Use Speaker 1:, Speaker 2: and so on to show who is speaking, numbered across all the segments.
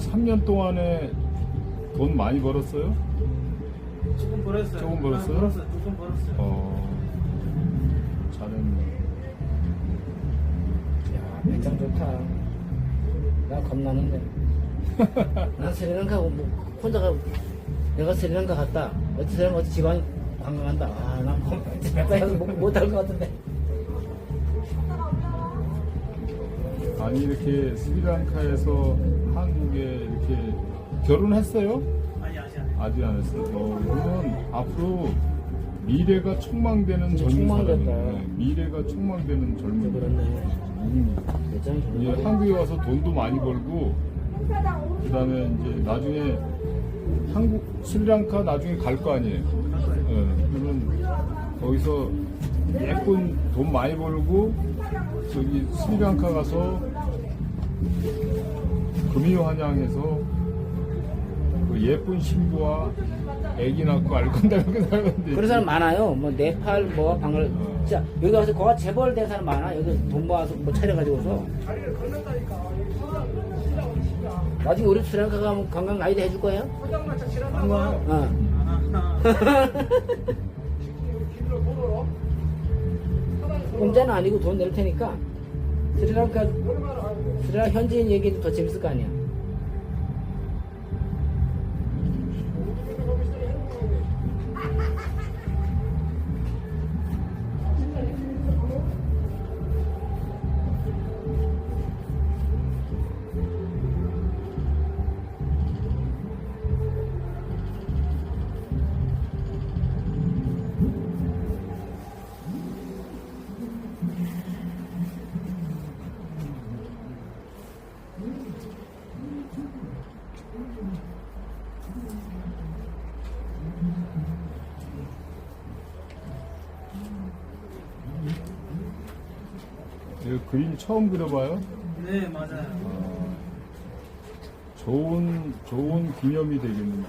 Speaker 1: 그 3년 동안에 돈 많이 벌었어요?
Speaker 2: 조금 벌었어요.
Speaker 1: 조금 벌었어요?
Speaker 2: 아, 벌었어요. 조금 벌었어요.
Speaker 1: 어, 잘했네.
Speaker 3: 야, 배짱 좋다. 나 겁나는데. 난 스리랑카 뭐 혼자 가 내가 스리랑카 갔다. 어디 스리랑카 어디 지방 관광한다. 아, 난 배짱 못할 것 같은데.
Speaker 1: 아니 이렇게 스리랑카에서 이렇게 결혼했어요?
Speaker 2: 아니 아직 안 해.
Speaker 1: 아직 안 했어요. 어, 그러면 앞으로 미래가 촉망되는 젊은. 사람이네. 미래가 촉망되는 젊은
Speaker 3: 그렇네.
Speaker 1: 음. 이제. 한국에 와서 돈도 많이 벌고 그다음에 이제 나중에 한국 스리랑카 나중에 갈 거 아니에요. 예, 그러면 거기서 예쁜 돈 많이 벌고 저기 스리랑카 가서 금이환양해서 그 예쁜 신부와 애기 낳고 알 건다 이렇게 살았는데
Speaker 3: 그런 사람 많아요. 뭐 네팔, 뭐 방글. 진짜 여기 와서 거가 재벌 된 사람 많아. 여기 돈 모아서 뭐 차려가지고서. 나중에 우리 스리랑카 가면 관광 가이드 해줄 거예요?
Speaker 2: 한번.
Speaker 3: 어.
Speaker 2: 아,
Speaker 3: 공짜는 아니고 돈 낼 테니까 스리랑카 스 리랑카 현지인 얘기도 더 재밌을 거 아니야.
Speaker 1: 이거 그림 처음 그려봐요.
Speaker 2: 네 맞아요.
Speaker 1: 아, 좋은 좋은 기념이 되겠는데.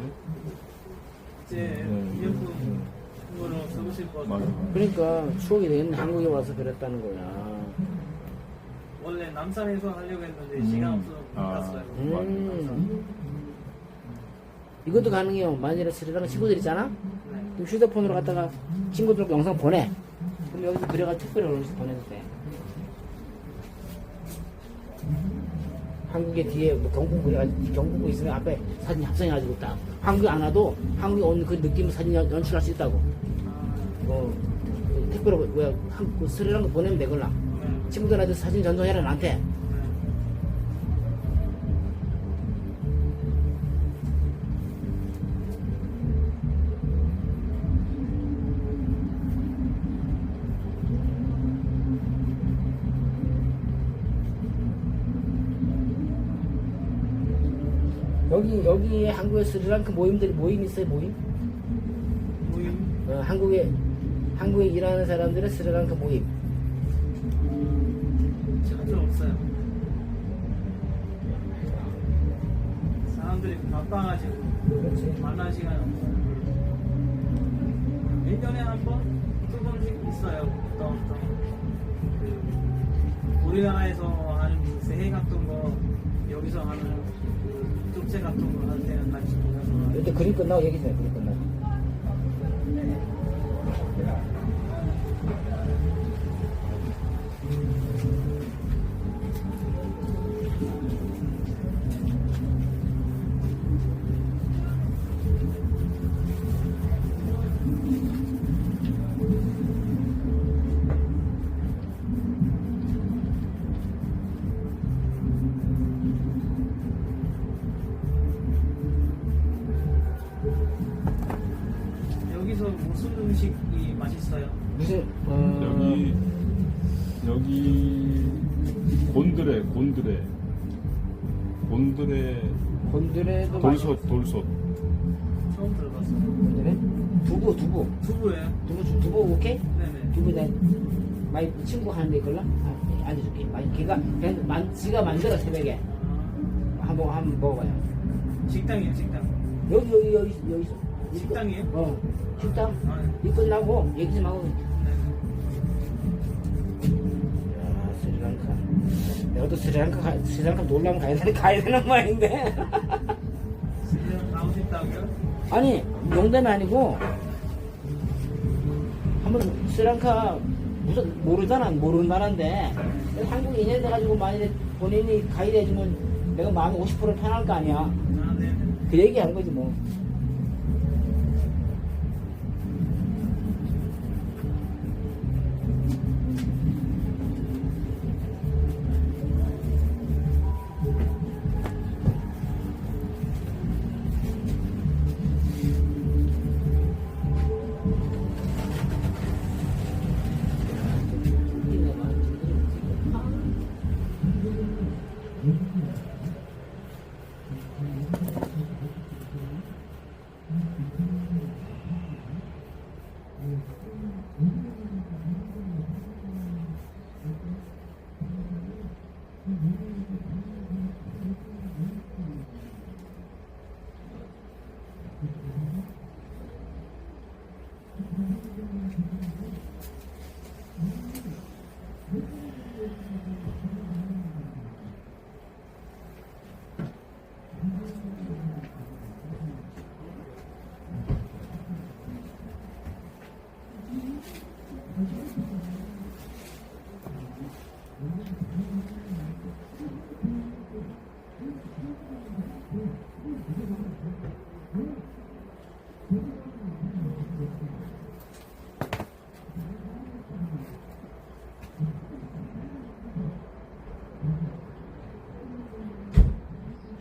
Speaker 2: 이제
Speaker 1: 네.
Speaker 2: 기념품으로 쓰실 것
Speaker 1: 맞아.
Speaker 2: 같아요.
Speaker 3: 그러니까 추억이 되는 한국에 와서 그랬다는 거야.
Speaker 2: 원래 남산에서 하려고 했는데
Speaker 1: 음.
Speaker 2: 시간 없어서 못
Speaker 1: 아.
Speaker 2: 갔어요.
Speaker 3: 음. 이것도 가능해요. 만일에 스리랑카 친구들 있잖아?
Speaker 2: 네.
Speaker 3: 그럼 휴대폰으로 갖다가 친구들 영상 보내. 그럼 여기서 그려가지고 특별히 올려서 보내도 돼. 한국에 뒤에 뭐 경국 그려가지고 경국 있으면 앞에 사진 합성해가지고 딱 한국에 안 와도 한국에 온 그 느낌 사진 연- 연출할 수 있다고.
Speaker 2: 아,
Speaker 3: 뭐 뭐야 한국 그 스리랑카 보내면 되걸라.
Speaker 2: 네.
Speaker 3: 친구들한테 사진 전송해라 나한테. 여기 여기 한국에 스리랑카 모임들이 모임 있어요 모임?
Speaker 2: 모임
Speaker 3: 어, 한국에 한국에 일하는 사람들의 스리랑카 모임.
Speaker 2: 자주 없어요. 사람들이 바빠가지고
Speaker 3: 그렇지.
Speaker 2: 만날 시간이 없어요. 1년에 한 번, 두 번씩 있어요. 어떤. 그 우리나라에서 하 는 새해 같은 거, 여기서 하는 그 축제 같은 거 할 때는 같이 모여서.
Speaker 3: 이때 그림 끝나고 얘기해. 그림 끝나고.
Speaker 2: 무슨 음식이 맛있어요?
Speaker 3: 무슨 어,
Speaker 1: 여기 여기 곤드레 곤드레 곤드레
Speaker 3: 곤드레도
Speaker 1: 돌솥 돌솥
Speaker 2: 처음 들어봤어요.
Speaker 3: 곤드레? 두부 두부
Speaker 2: 두부예요?
Speaker 3: 두부 주- 두부 오케이?
Speaker 2: 네네.
Speaker 3: 두부 내 많이 친구 하는데 있걸라? 아, 알려줄게. 많이 걔가 걔 만, 지가 만들어 새벽에
Speaker 2: 아,
Speaker 3: 한번 한번 먹어봐요.
Speaker 2: 식당이에요, 식당.
Speaker 3: 여기 여기 여기 여기 있어.
Speaker 2: 식당이에요?
Speaker 3: 어 식당.
Speaker 2: 아, 네.
Speaker 3: 이 끝나고 얘기 좀 하고. 야 스리랑카. 너도 스리랑카 가, 스리랑카 놀라면 가야 되는 가야 되는 말인데.
Speaker 2: 지금 가고 싶다고요?
Speaker 3: 아니 농담이 아니고 한번 스리랑카 무슨 모르잖아 모르는 나라인데 한국 인연 돼가지고 만약에 본인이 가이드 해주면 내가 마음이 50% 편할 거 아니야.
Speaker 2: 아, 네.
Speaker 3: 그 얘기하는 거지 뭐. Mm-hmm.